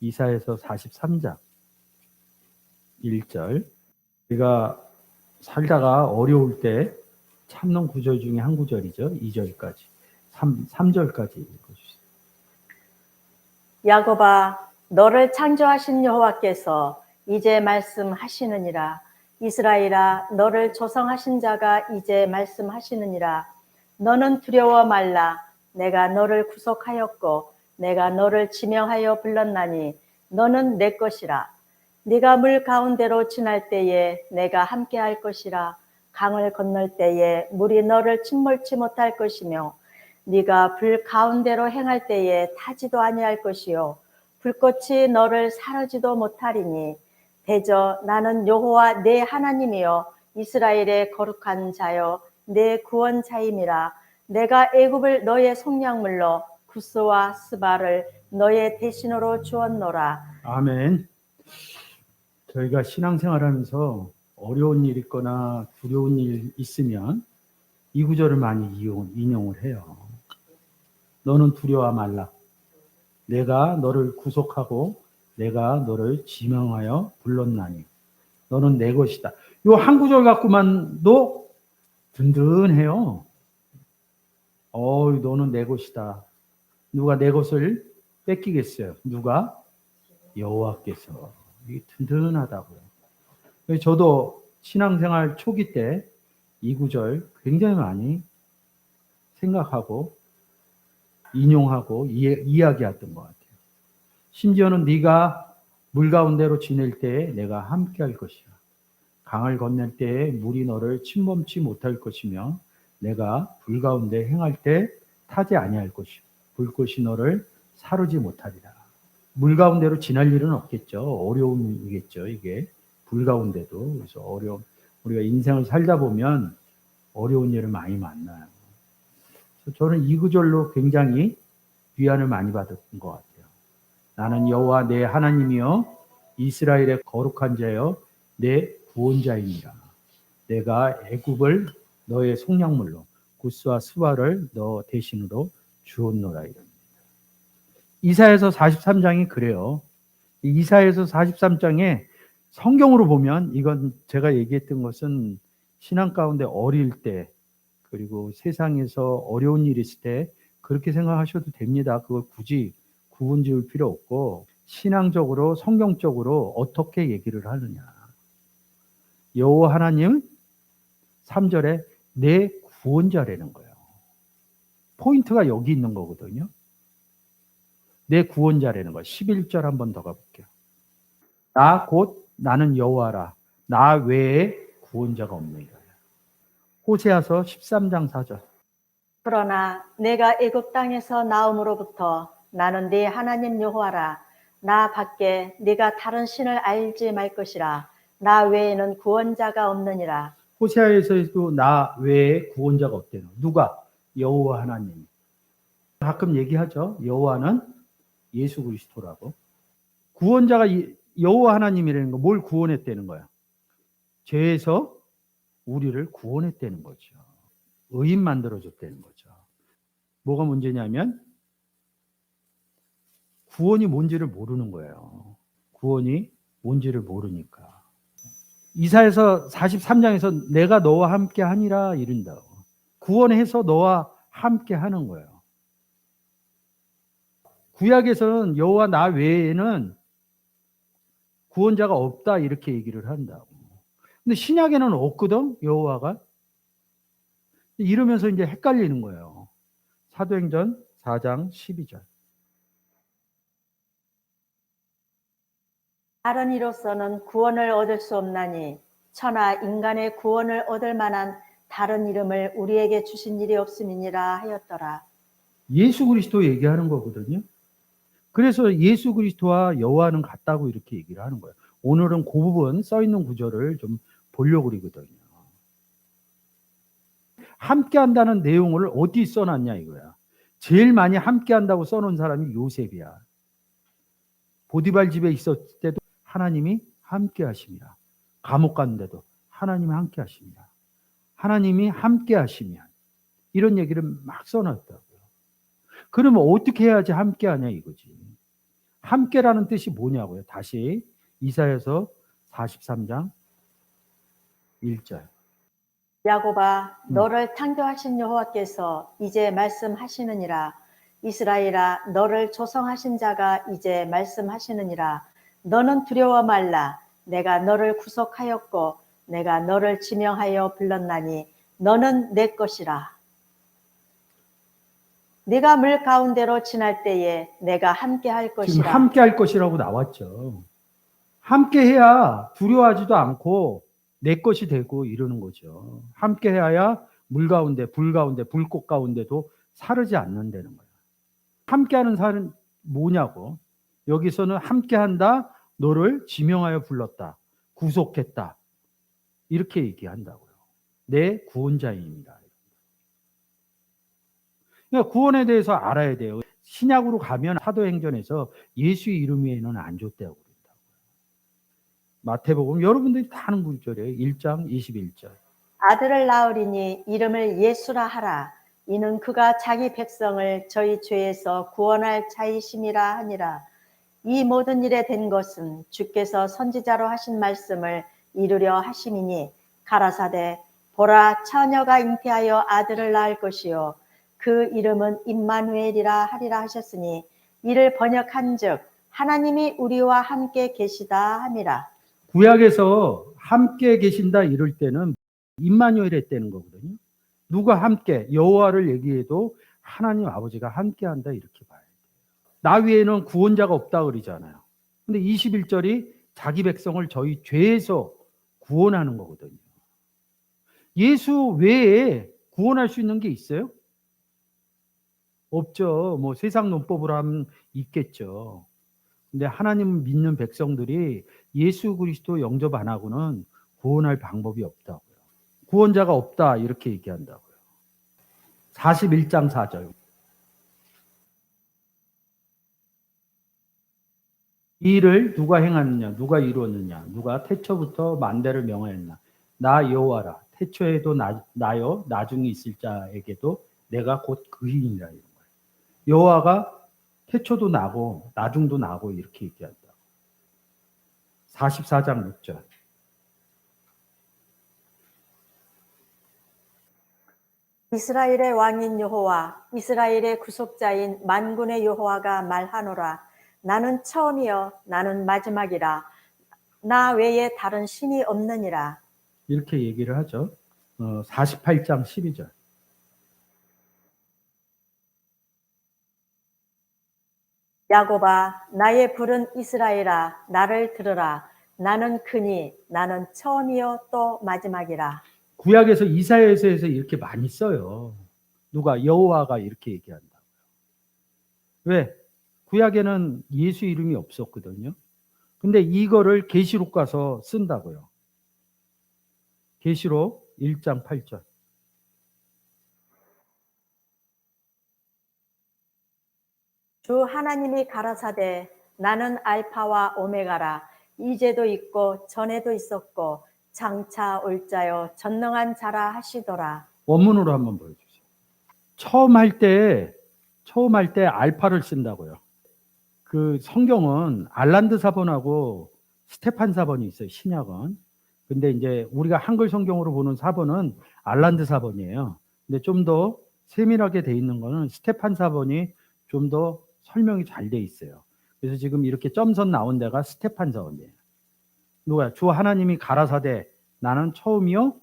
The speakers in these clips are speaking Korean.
이사에서 43장 1절. 우리가 살다가 어려울 때 참는 구절 중에 한 구절이죠. 2절까지. 3, 3절까지 읽어주세요. 야곱아 너를 창조하신 여호와께서 이제 말씀하시느니라. 이스라엘아 너를 조성하신 자가 이제 말씀하시느니라. 너는 두려워 말라. 내가 너를 구속하였고 내가 너를 지명하여 불렀나니 너는 내 것이라. 네가 물 가운데로 지날 때에 내가 함께 할 것이라. 강을 건널 때에 물이 너를 침몰치 못할 것이며 네가 불 가운데로 행할 때에 타지도 아니할 것이요. 불꽃이 너를 사르지도 못하리니 대저 나는 여호와 내 하나님이요. 이스라엘의 거룩한 자요 내 구원자임이라. 내가 애굽을 너의 속량물로 구스와 스바를 너의 대신으로 주었노라 아멘. 저희가 신앙생활하면서 어려운 일 있거나 두려운 일 있으면 이 구절을 많이 이용, 인용을 해요. 너는 두려워 말라. 내가 너를 구속하고 내가 너를 지명하여 불렀나니 너는 내 것이다. 요 한 구절 갖고만도 든든해요. 어, 너는 내 것이다. 누가 내 것을 뺏기겠어요? 누가? 여호와께서. 이게 든든하다고요. 저도 신앙생활 초기 때 이 구절 굉장히 많이 생각하고 인용하고 이야기했던 것 같아요. 심지어는 네가 물 가운데로 지낼 때에 내가 함께할 것이야. 강을 건널 때에 물이 너를 침범치 못할 것이며 내가 불 가운데 행할 때 타지 아니할 것이요 불꽃이 너를 사르지 못하리라. 물 가운데로 지날 일은 없겠죠. 어려움이겠죠. 이게 불 가운데도 그래서 어려움. 우리가 인생을 살다 보면 어려운 일을 많이 만나요. 저는 이 구절로 굉장히 위안을 많이 받았던 것 같아요. 나는 여호와 내 하나님이여 이스라엘의 거룩한 자여 내 구원자이니라. 내가 애굽을 너의 속량물로 구스와 스바를 너 대신으로 주었노라 이럽니다. 이사에서 43장이 그래요. 이 이사에서 43장에 성경으로 보면 이건 제가 얘기했던 것은 신앙 가운데 어릴 때 그리고 세상에서 어려운 일이 있을 때 그렇게 생각하셔도 됩니다. 그걸 굳이 구분 지을 필요 없고 신앙적으로 성경적으로 어떻게 얘기를 하느냐. 여호와 하나님 3절에 내 구원자라는 거예요. 포인트가 여기 있는 거거든요. 내 구원자라는 거. 11절 한 번 더 가볼게요. 나 곧 나는 여호와라. 나 외에 구원자가 없느니라. 호세아서 13장 4절. 그러나 내가 애굽 땅에서 나옴으로부터 나는 네 하나님 여호와라 나 밖에 네가 다른 신을 알지 말 것이라 나 외에는 구원자가 없느니라 호세아에서도 나 외에 구원자가 없대요. 누가? 여호와 하나님. 가끔 얘기하죠. 여호와는 예수 그리스도라고. 구원자가 이- 여호와 하나님이라는 거 뭘 구원했다는 거야? 죄에서 우리를 구원했다는 거죠. 의인 만들어 줬다는 거죠. 뭐가 문제냐면 구원이 뭔지를 모르는 거예요. 구원이 뭔지를 모르니까. 이사에서 43장에서 내가 너와 함께 하니라 이른다. 구원해서 너와 함께 하는 거예요. 구약에서는 여호와 나 외에는 구원자가 없다 이렇게 얘기를 한다고. 근데 신약에는 없거든 여호와가. 이러면서 이제 헷갈리는 거예요. 사도행전 4장 12절. 다른 이로서는 구원을 얻을 수 없나니 천하 인간의 구원을 얻을 만한 다른 이름을 우리에게 주신 일이 없음이니라 하였더라 예수 그리스도 얘기하는 거거든요. 그래서 예수 그리스도와 여호와는 같다고 이렇게 얘기를 하는 거예요. 오늘은 그 부분 써 있는 구절을 좀 보려고 그러거든요. 함께 한다는 내용을 어디 써놨냐 이거야. 제일 많이 함께 한다고 써놓은 사람이 요셉이야. 보디발 집에 있었을 때도 하나님이 함께 하십니다. 감옥 갔는데도 하나님이 함께 하십니다. 하나님이 함께 하시면 이런 얘기를 막 써놨다고요. 그러면 어떻게 해야지 함께 하냐 이거지. 함께라는 뜻이 뭐냐고요. 다시 이사야서 43장 1절. 야곱아 음. 너를 창조하신 여호와께서 이제 말씀하시느니라 이스라엘아 너를 조성하신 자가 이제 말씀하시느니라 너는 두려워 말라 내가 너를 구속하였고 내가 너를 지명하여 불렀나니 너는 내 것이라 네가 물 가운데로 지날 때에 내가 함께 할 것이라 함께 할 것이라고 나왔죠. 함께 해야 두려워하지도 않고 내 것이 되고 이러는 거죠. 함께 해야 물 가운데, 불 가운데, 불꽃 가운데도 사르지 않는다는 거예요. 함께 하는 사는 뭐냐고. 여기서는 함께 한다, 너를 지명하여 불렀다, 구속했다. 이렇게 얘기한다고요. 내 구원자입니다. 그러니까 구원에 대해서 알아야 돼요. 신약으로 가면 사도행전에서 예수 이름 외에는 안 그런다고요. 마태복음 여러분들이 다 아는 구절이에요. 1장 21절. 아들을 낳으리니 이름을 예수라 하라. 이는 그가 자기 백성을 저희 죄에서 구원할 자이심이라 하니라. 이 모든 일에 된 것은 주께서 선지자로 하신 말씀을 이루려 하심이니 가라사대 보라 처녀가 잉태하여 아들을 낳을 것이요 그 이름은 임마누엘이라 하리라 하셨으니 이를 번역한즉 하나님이 우리와 함께 계시다 함이라. 구약에서 함께 계신다 이럴 때는 임마누엘 했다는 거거든요. 누가 함께 여호와를 얘기해도 하나님 아버지가 함께 한다 이렇게 봐요. 나 위에는 구원자가 없다 그러잖아요. 근데 21절이 자기 백성을 저희 죄에서 구원하는 거거든요. 예수 외에 구원할 수 있는 게 있어요? 없죠. 뭐 세상 논법으로 하면 있겠죠. 근데 하나님 믿는 백성들이 예수 그리스도 영접 안 하고는 구원할 방법이 없다고요. 구원자가 없다 이렇게 얘기한다고요. 41장 4절. 이 일을 누가 행하느냐, 누가 이루었느냐, 누가 태초부터 만대를 명하였나. 나 여호와라. 태초에도 나, 나요, 나중에 있을 자에게도 내가 곧 그이니라 이런 거예요. 여호와가 태초도 나고 나중도 나고 이렇게 얘기한다. 44장 6절. 이스라엘의 왕인 여호와 이스라엘의 구속자인 만군의 여호와가 말하노라 나는 처음이요 나는 마지막이라 나 외에 다른 신이 없느니라 이렇게 얘기를 하죠. 어, 48장 12절. 야곱아 나의 부른 이스라엘아 나를 들으라 나는 크니 나는 처음이요 또 마지막이라 구약에서 이사야서에서 이렇게 많이 써요. 누가 여호와가 이렇게 얘기한다고요. 왜? 구약에는 예수 이름이 없었거든요. 근데 이거를 계시록 가서 쓴다고요. 계시록 1장 8절. 주 하나님이 가라사대 나는 알파와 오메가라 이제도 있고 전에도 있었고 장차 올 자요 전능한 자라 하시더라 원문으로 한번 보여주세요. 처음 할 때, 처음 할 때 알파를 쓴다고요. 그 성경은 알란드 사본하고 스테판 사본이 있어요. 신약은. 근데 이제 우리가 한글 성경으로 보는 사본은 알란드 사본이에요. 근데 좀 더 세밀하게 돼 있는 거는 스테판 사본이 좀 더 설명이 잘 돼 있어요. 그래서 지금 이렇게 점선 나온 데가 스테판 사본이에요. 누가 주 하나님이 가라사대 나는 처음이요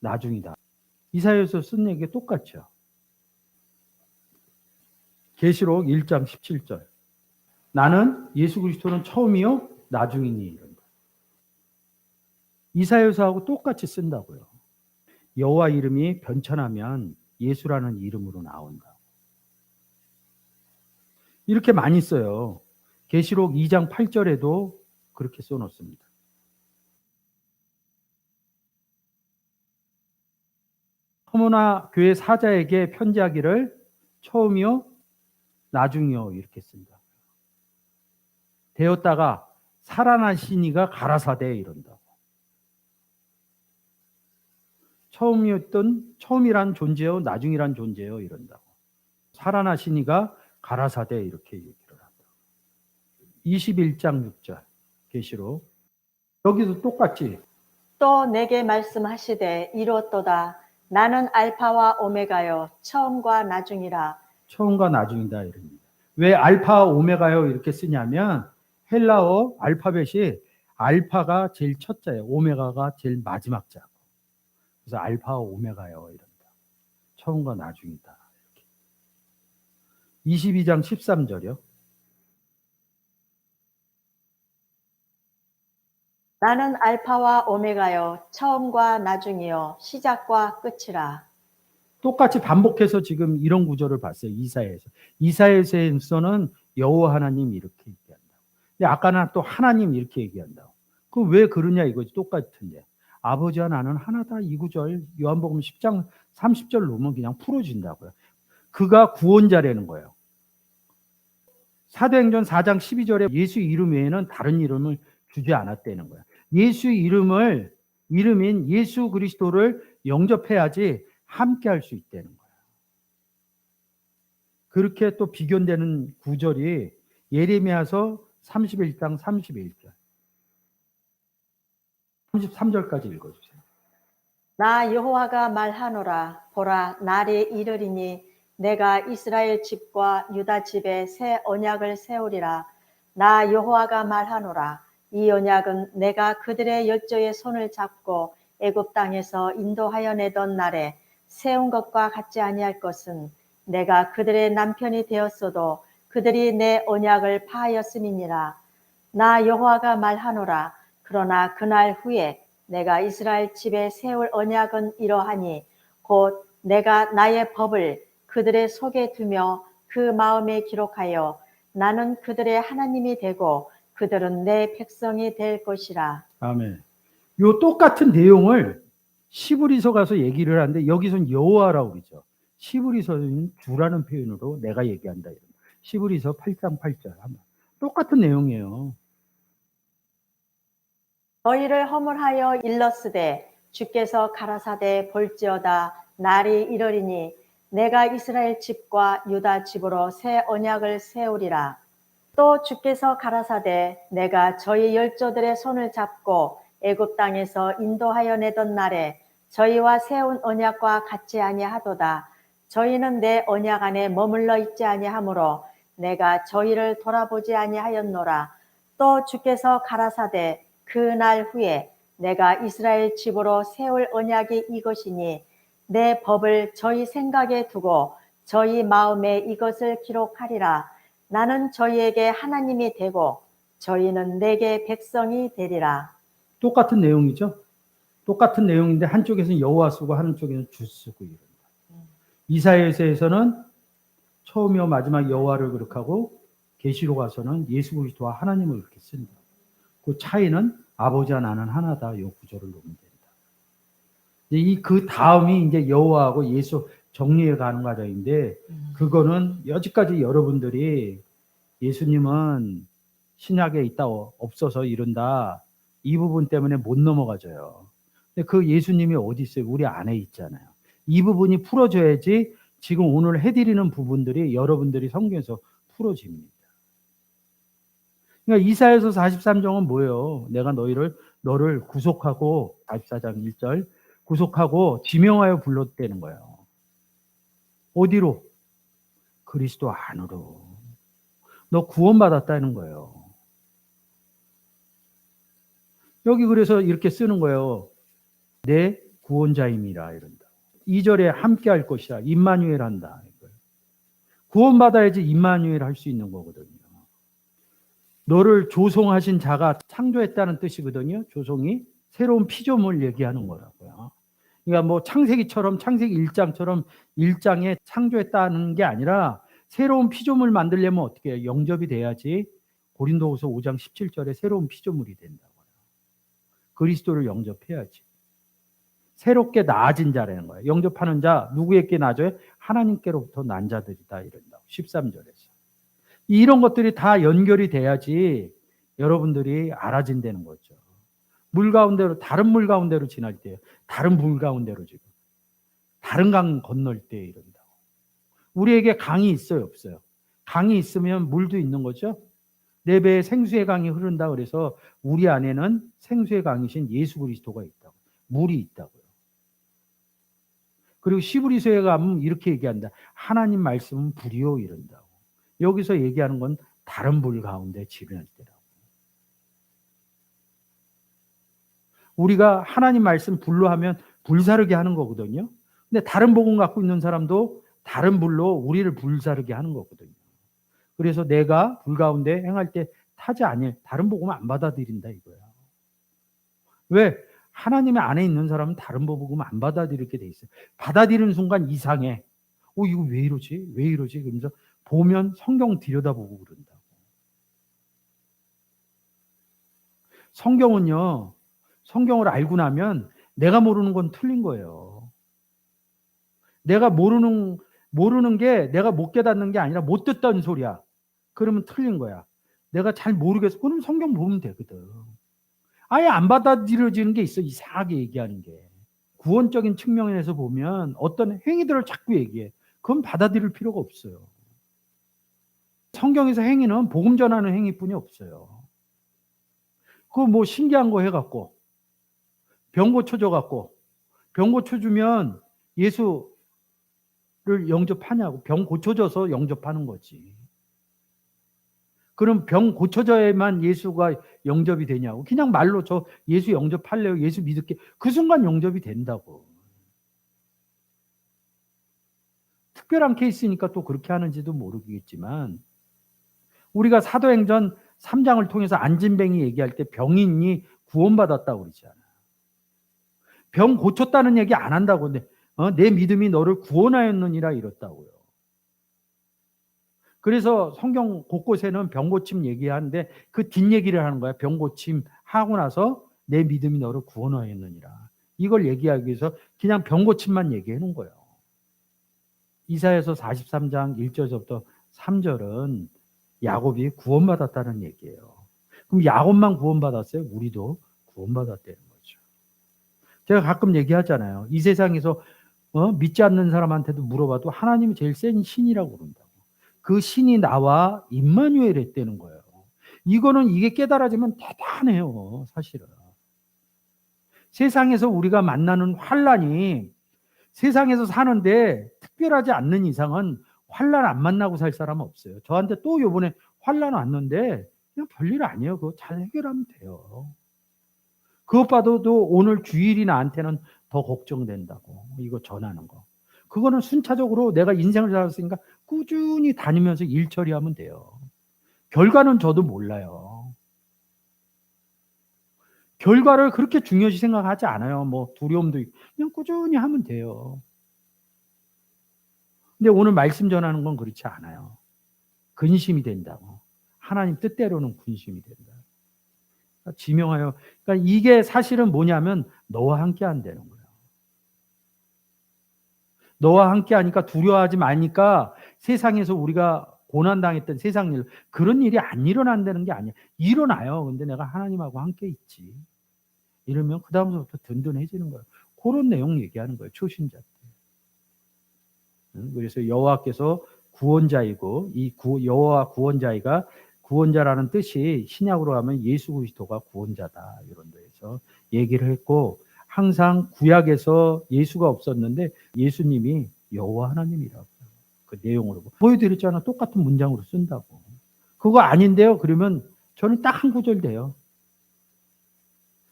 나중이다. 이사야서 쓴 얘기 똑같죠. 계시록 1장 17절. 나는 예수 그리스도는 처음이요 나중이니 이런 거. 이사야서하고 똑같이 쓴다고요. 여호와 이름이 변천하면 예수라는 이름으로 나온다. 이렇게 많이 써요. 계시록 2장 8절에도 그렇게 써 놓습니다. 터무나 교회 사자에게 편지하기를 처음이요 나중이요 이렇게 쓴다. 되었다가 살아나시니가 가라사대 이런다고. 처음이었던 처음이란 존재요 나중이란 존재요 이런다고. 살아나시니가 가라사대 이렇게 얘기를 한다. 21장 6절 계시록 여기도 똑같지. 또 내게 말씀하시되 이로또다 나는 알파와 오메가요 처음과 나중이라 처음과 나중이다 이럽니다. 왜 알파 오메가요 이렇게 쓰냐면 헬라어 알파벳이 알파가 제일 첫 자예요. 오메가가 제일 마지막 자고. 그래서 알파 오메가요 이런다. 처음과 나중이다. 이렇게. 22장 13절이요. 나는 알파와 오메가요 처음과 나중이요 시작과 끝이라 똑같이 반복해서 지금 이런 구절을 봤어요. 이사야에서. 이사야에서는 여호와 하나님 이렇게. 아까는 또 하나님 이렇게 얘기한다. 그럼 왜 그러냐 이거지 똑같은데. 아버지와 나는 하나다 이 구절 요한복음 10장 30절 놓으면 그냥 풀어진다고요. 그가 구원자라는 거예요. 사도행전 4장 12절에 예수 이름 외에는 다른 이름을 주지 않았다는 거예요. 예수 이름을 이름인 예수 그리스도를 영접해야지 함께 할 수 있다는 거예요. 그렇게 또 비견되는 구절이 예레미야서 31장 31절. 33절까지 읽어 주세요. 나 여호와가 말하노라 보라 날이 이르리니 내가 이스라엘 집과 유다 집에 새 언약을 세우리라 나 여호와가 말하노라 이 언약은 내가 그들의 열조의 손을 잡고 애굽 땅에서 인도하여 내던 날에 세운 것과 같지 아니할 것은 내가 그들의 남편이 되었어도 그들이 내 언약을 파하였음이니라 나 여호와가 말하노라 그러나 그날 후에 내가 이스라엘 집에 세울 언약은 이러하니 곧 내가 나의 법을 그들의 속에 두며 그 마음에 기록하여 나는 그들의 하나님이 되고 그들은 내 백성이 될 것이라. 아멘. 요 똑같은 내용을 시브리서 가서 얘기를 하는데 여기선 여호와라고 그러죠. 시브리서는 주라는 표현으로 내가 얘기한다. 이런. 시브리서 8장 8절 한번 똑같은 내용이에요. 너희를 허물하여 일렀으되 주께서 가라사대 볼지어다 날이 이르리니 내가 이스라엘 집과 유다 집으로 새 언약을 세우리라. 또 주께서 가라사대 내가 저희 열조들의 손을 잡고 애굽 땅에서 인도하여 내던 날에 저희와 세운 언약과 같지 아니하도다. 저희는 내 언약 안에 머물러 있지 아니하므로 내가 저희를 돌아보지 아니하였노라. 또 주께서 가라사대 그날 후에 내가 이스라엘 집으로 세울 언약이 이것이니 내 법을 저희 생각에 두고 저희 마음에 이것을 기록하리라. 나는 저희에게 하나님이 되고 저희는 내게 백성이 되리라. 똑같은 내용이죠. 똑같은 내용인데 한쪽에서는 여호와 쓰고 한쪽에서는 주 쓰고 이런다. 이사야서에서는 처음이요 마지막 여호와를 그렇게 하고 계시록 와서는 예수 그리스도와 하나님을 그렇게 쓴다. 그 차이는 아버지와 나는 하나다. 요 구절을 놓으면 된다. 이 그 다음이 이제 여호와하고 예수 정리해 가는 과정인데 그거는 여지까지 여러분들이 예수님은 신약에 있다 없어서 이른다 이 부분 때문에 못 넘어가져요. 근데 그 예수님이 어디 있어요? 우리 안에 있잖아요. 이 부분이 풀어져야지 지금 오늘 해드리는 부분들이 여러분들이 성경에서 풀어집니다. 그러니까 이사에서 43장은 뭐예요? 내가 너희를 너를 구속하고 44장 1절 구속하고 지명하여 불렀다는 거예요. 어디로? 그리스도 안으로. 너 구원받았다는 거예요. 여기 그래서 이렇게 쓰는 거예요. 내 구원자임이라 이런다. 2절에 함께 할 것이라 임마누엘 한다. 구원받아야지 임마누엘 할 수 있는 거거든요. 너를 조송하신 자가 창조했다는 뜻이거든요. 조송이 새로운 피조물 얘기하는 거라고요. 그러니까 뭐 창세기처럼 창세기 1장처럼 1장에 창조했다는 게 아니라 새로운 피조물 만들려면 어떻게 해요? 영접이 돼야지 고린도후서 5장 17절에 새로운 피조물이 된다고요. 그리스도를 영접해야지. 새롭게 나아진 자라는 거예요. 영접하는 자 누구에게 나아져요? 하나님께로부터 난 자들이다 이런다고. 13절에서. 이런 것들이 다 연결이 돼야지 여러분들이 알아진다는 거죠. 물 가운데로 다른 물 가운데로 지날 때, 다른 물 가운데로 지금 다른 강 건널 때 이런다고. 우리에게 강이 있어요, 없어요? 강이 있으면 물도 있는 거죠. 내 배에 생수의 강이 흐른다 그래서 우리 안에는 생수의 강이신 예수 그리스도가 있다고. 물이 있다고요. 그리고 시브리서에 가면 이렇게 얘기한다. 하나님 말씀은 불이요 이런다고. 여기서 얘기하는 건 다른 불 가운데 지배할 때라고. 우리가 하나님 말씀 불로 하면 불사르게 하는 거거든요. 근데 다른 복음 갖고 있는 사람도 다른 불로 우리를 불사르게 하는 거거든요. 그래서 내가 불 가운데 행할 때 타지 아니 다른 복음 안 받아들인다 이거야. 왜? 하나님의 안에 있는 사람은 다른 복음 안 받아들이게 돼 있어요. 받아들이는 순간 이상해. 어 이거 왜 이러지? 왜 이러지? 그러면서 보면 성경 들여다보고 그런다고. 성경은요. 성경을 알고 나면 내가 모르는 건 틀린 거예요. 내가 모르는 모르는 게 내가 못 깨닫는 게 아니라 못 듣던 소리야. 그러면 틀린 거야. 내가 잘 모르겠어. 그럼 성경 보면 되거든. 아예 안 받아들여지는 게 있어. 이상하게 얘기하는 게. 구원적인 측면에서 보면 어떤 행위들을 자꾸 얘기해. 그건 받아들일 필요가 없어요. 성경에서 행위는 복음 전하는 행위뿐이 없어요. 그거 뭐 신기한 거 해갖고 병 고쳐줘 갖고 병 고쳐주면 예수를 영접하냐고 병 고쳐줘서 영접하는 거지. 그럼 병 고쳐져야만 예수가 영접이 되냐고. 그냥 말로 저 예수 영접할래요. 예수 믿을게. 그 순간 영접이 된다고. 특별한 케이스니까 또 그렇게 하는지도 모르겠지만 우리가 사도행전 3장을 통해서 안진뱅이 얘기할 때 병인이 구원받았다고 그러잖아. 병 고쳤다는 얘기 안 한다고. 근데 어, 내 믿음이 너를 구원하였느니라 이렇다고요. 그래서 성경 곳곳에는 병 고침 얘기하는데 그 뒷얘기를 하는 거야. 병 고침 하고 나서 내 믿음이 너를 구원하였느니라. 이걸 얘기하기 위해서 그냥 병 고침만 얘기해 놓은 거예요. 이사에서 43장 1절부터 3절은 야곱이 구원받았다는 얘기예요. 그럼 야곱만 구원받았어요? 우리도 구원받았다는 거죠. 제가 가끔 얘기하잖아요. 이 세상에서 어? 믿지 않는 사람한테도 물어봐도 하나님이 제일 센 신이라고 그런다고. 그 신이 나와 임마누엘 했다는 거예요. 이거는 이게 깨달아지면 대단해요, 사실은. 세상에서 우리가 만나는 환란이 세상에서 사는데 특별하지 않는 이상은 환란 안 만나고 살 사람 없어요. 저한테 또 요번에 환란 왔는데 그냥 별일 아니에요. 그거 잘 해결하면 돼요. 그것봐도 오늘 주일이 나한테는 더 걱정된다고 이거 전하는 거. 그거는 순차적으로 내가 인생을 살았으니까 꾸준히 다니면서 일 처리하면 돼요. 결과는 저도 몰라요. 결과를 그렇게 중요시 생각하지 않아요. 뭐 두려움도 있고 그냥 꾸준히 하면 돼요. 근데 오늘 말씀 전하는 건 그렇지 않아요. 근심이 된다고. 하나님 뜻대로는 근심이 된다. 그러니까 지명하여. 그러니까 이게 사실은 뭐냐면 너와 함께 한다는 거예요. 너와 함께 하니까 두려워하지 마니까 세상에서 우리가 고난당했던 세상 일 그런 일이 안 일어난다는 게 아니야. 일어나요. 근데 내가 하나님하고 함께 있지. 이러면 그 다음부터 든든해지는 거예요. 그런 내용 얘기하는 거예요. 초신자 때. 응? 그래서 여호와께서 구원자이고 이 구, 여호와 구원자이가 구원자라는 뜻이 신약으로 하면 예수 그리스도가 구원자다 이런 데에서 얘기를 했고 항상 구약에서 예수가 없었는데 예수님이 여호와 하나님이라고 그 내용으로 보여드렸잖아? 똑같은 문장으로 쓴다고. 그거 아닌데요? 그러면 저는 딱 한 구절 돼요.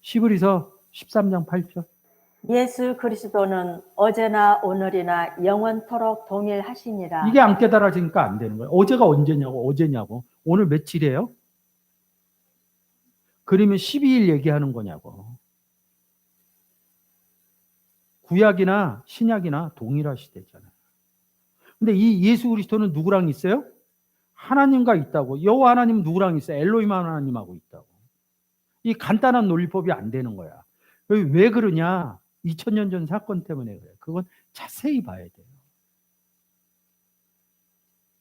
시브리서 13장 8절. 예수 그리스도는 어제나 오늘이나 영원토록 동일하시니라. 이게 안 깨달아지니까 안 되는 거예요. 어제가 언제냐고 어제냐고. 오늘 며칠이에요? 그러면 12일 얘기하는 거냐고 구약이나 신약이나 동일하시대잖아요. 근데 이 예수 그리스도는 누구랑 있어요? 하나님과 있다고. 여호와 하나님 누구랑 있어요? 엘로임 하나님하고 있다고. 이 간단한 논리법이 안 되는 거야. 왜 그러냐? 2000년 전 사건 때문에 그래. 그건 자세히 봐야 돼.